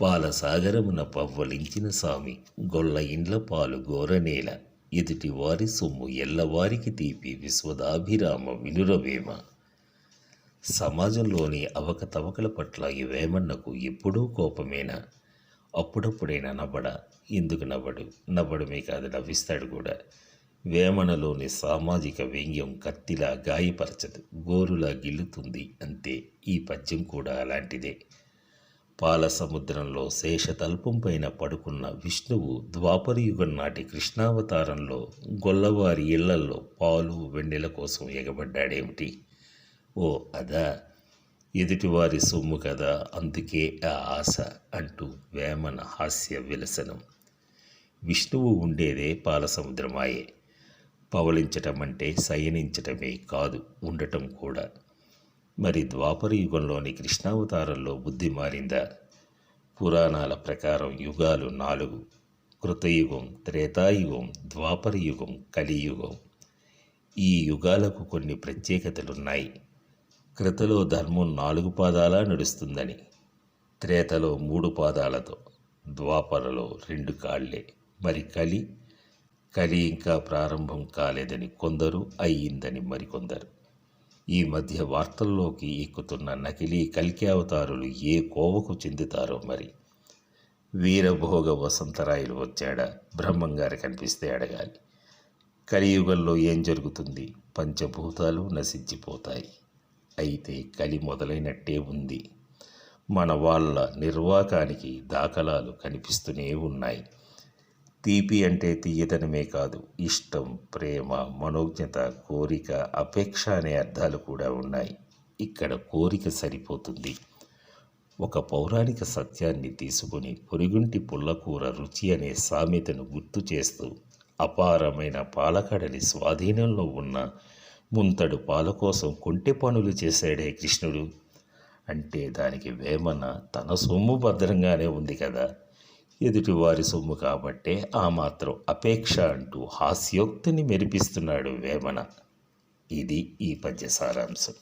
పాలసాగరమున పవ్వలించిన సామి గొల్ల ఇండ్ల పాలు గోరనేల ఎదుటి వారి సొమ్ము ఎల్లవారికి తీపి విశ్వదాభిరామ వినురవేమ. సమాజంలోని అవకతవకల పట్ల ఈ వేమన్నకు ఎప్పుడూ కోపమేనా? అప్పుడప్పుడైనా నవ్వడ? ఎందుకు నవ్వడు? నవ్వడమే కాదు నవ్విస్తాడు కూడా. వేమనలోని సామాజిక వ్యంగ్యం కత్తిలా గాయపరచదు గోరులా గిల్లుతుంది అంతే. ఈ పద్యం కూడా అలాంటిదే. పాల సముద్రంలో శేషతల్పం పైన పడుకున్న విష్ణువు ద్వాపరయుగం నాటి కృష్ణావతారంలో గొల్లవారి ఇళ్ళల్లో పాలు వెన్నెల కోసం ఎగబడ్డాడేమిటి? ఓ అదా ఎదుటివారి సొమ్ము కదా అందుకే ఆ ఆశ అంటూ వేమన హాస్య విలసనం. విష్ణువు ఉండేదే పాలసముద్రమాయే పవలించటం అంటే శయనించటమే కాదు ఉండటం కూడా. మరి ద్వాపర యుగంలోని కృష్ణావతారంలో బుద్ధి మారిందా. పురాణాల ప్రకారం యుగాలు నాలుగు. కృతయుగం త్రేతాయుగం ద్వాపర యుగం కలియుగం. ఈ యుగాలకు కొన్ని ప్రత్యేకతలున్నాయి. కృతలో ధర్మం నాలుగు పాదాల నడుస్తుందని త్రేతలో మూడు పాదాలతో ద్వాపరలో రెండు కాళ్ళే మరి కలి? కలి ఇంకా ప్రారంభం కాలేదని కొందరు అయ్యిందని మరికొందరు. ఈ మధ్య వార్తల్లోకి ఎక్కుతున్న నకిలీ కల్కి అవతారులు ఏ కోవకు చెందుతారో మరి? వీరభోగ వసంతరాయలు వచ్చాడా? బ్రహ్మంగారు కనిపిస్తే అడగాలి. కలియుగంలో ఏం జరుగుతుంది? పంచభూతాలు నశించిపోతాయి. అయితే కలి మొదలైనట్టే ఉంది. మన వాళ్ళ నిర్వాకానికి దాఖలాలు కనిపిస్తూనే ఉన్నాయి. తీపి అంటే తీయదనమే కాదు ఇష్టం ప్రేమ మనోజ్ఞత కోరిక అపేక్ష అనే అర్థాలు కూడా ఉన్నాయి. ఇక్కడ కోరిక సరిపోతుంది. ఒక పౌరాణిక సత్యాన్ని తీసుకుని పొరుగుంటి పుల్లకూర రుచి అనే సామెతను గుర్తు చేస్తూ అపారమైన పాలకడని స్వాధీనంలో ఉన్న ముంతడు పాల కోసం కొంటె పనులు చేశాడే కృష్ణుడు. అంటే దానికి వేమన తన సొమ్ము భద్రంగానే ఉంది కదా. ఎదుటివారి సొమ్ము కాబట్టే ఆ మాత్రం అపేక్ష అంటూ హాస్యోక్తిని మెరిపిస్తున్నాడు వేమన. ఇది ఈ పద్య సారాంశం